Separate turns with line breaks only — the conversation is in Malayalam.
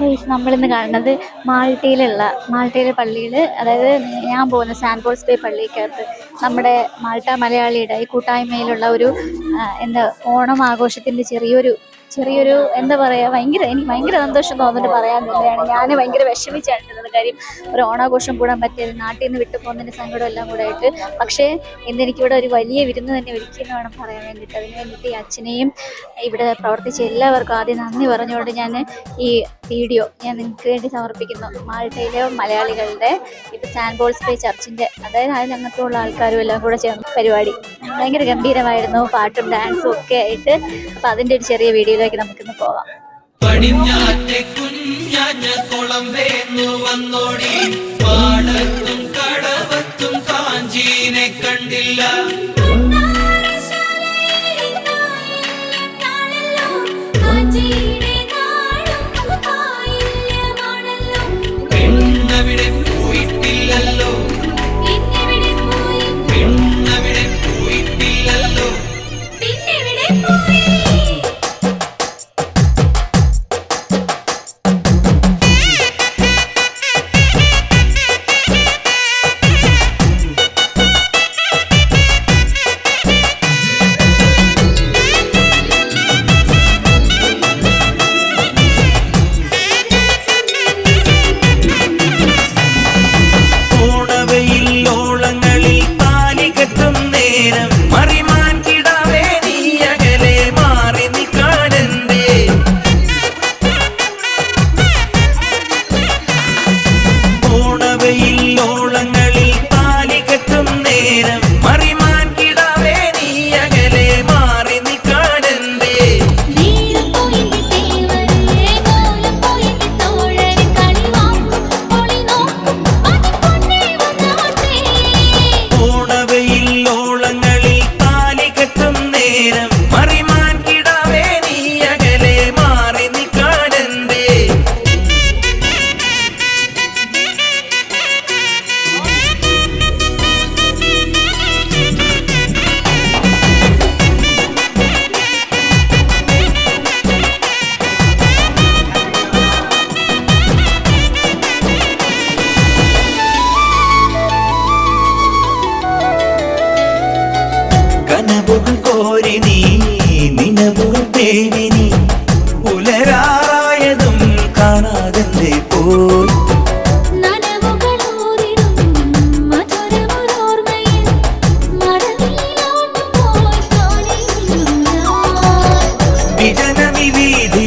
ഗൈസ് നമ്മളിന്ന് കാണുന്നത് മാൾട്ടയിലുള്ള മാൾട്ടയിലെ പള്ളിയിൽ അതായത് ഞാൻ പോകുന്ന സാൻ പോൾസ് ബേ പള്ളിക്കകത്ത് നമ്മുടെ മാൾട്ട മലയാളിയുടെ ഈ കൂട്ടായ്മയിലുള്ള ഒരു എന്താ ഓണം ആഘോഷത്തിന്റെ ചെറിയൊരു ചെറിയൊരു എന്താ പറയുക ഭയങ്കര എനിക്ക് ഭയങ്കര സന്തോഷം തോന്നുന്നുണ്ട് പറയാൻ തന്നെയാണ്. ഞാൻ ഭയങ്കര വിഷമിച്ചായിട്ടുള്ളത് കാര്യം. ഒരു ഓണാഘോഷം കൂടാൻ പറ്റിയത് നാട്ടിൽ നിന്ന് വിട്ടു പോകുന്നതിന്റെ സങ്കടം എല്ലാം കൂടെ ആയിട്ട്. പക്ഷേ ഇന്ന് എനിക്കിവിടെ ഒരു വലിയ വിരുന്ന് തന്നെ ഒരുക്കിയെന്ന് വേണം പറയാൻ വേണ്ടിയിട്ട്. അതിന് വേണ്ടിയിട്ട് ഈ അച്ഛനെയും ഇവിടെ പ്രവർത്തിച്ച എല്ലാവർക്കും ആദ്യം നന്ദി പറഞ്ഞുകൊണ്ട് ഞാൻ ഈ വീഡിയോ ഞാൻ നിങ്ങൾക്ക് വേണ്ടി സമർപ്പിക്കുന്നു. മാൾട്ടയിലെ മലയാളികളുടെ ഇത് സാൻ പോൾസ് പേ ചർച്ചിന്റെ അതായത് അതിനകത്തുള്ള ആൾക്കാരും എല്ലാം കൂടെ ചേർന്ന പരിപാടി. ഭയങ്കര ഗംഭീരമായിരുന്നു പാട്ടും ഡാൻസും ഒക്കെ ആയിട്ട്. അപ്പം അതിന്റെ ഒരു ചെറിയ വീഡിയോയിലേക്ക് നമുക്കിന്ന് പോവാം
പടിഞ്ഞാറ്റെ കുഞ്ഞാഞ്ഞ കുളം വേന്നു വന്നോടി. പാടത്തും കടവത്തും കാഞ്ചീനെ കണ്ടില്ല. പെണ്ണവിടെ കനവുകൾ കോരി നീ നിലവുകൾ തേടി നീ. പുലരാറായതും കാണാതെ പോയി വിജനമി വീതിയിൽ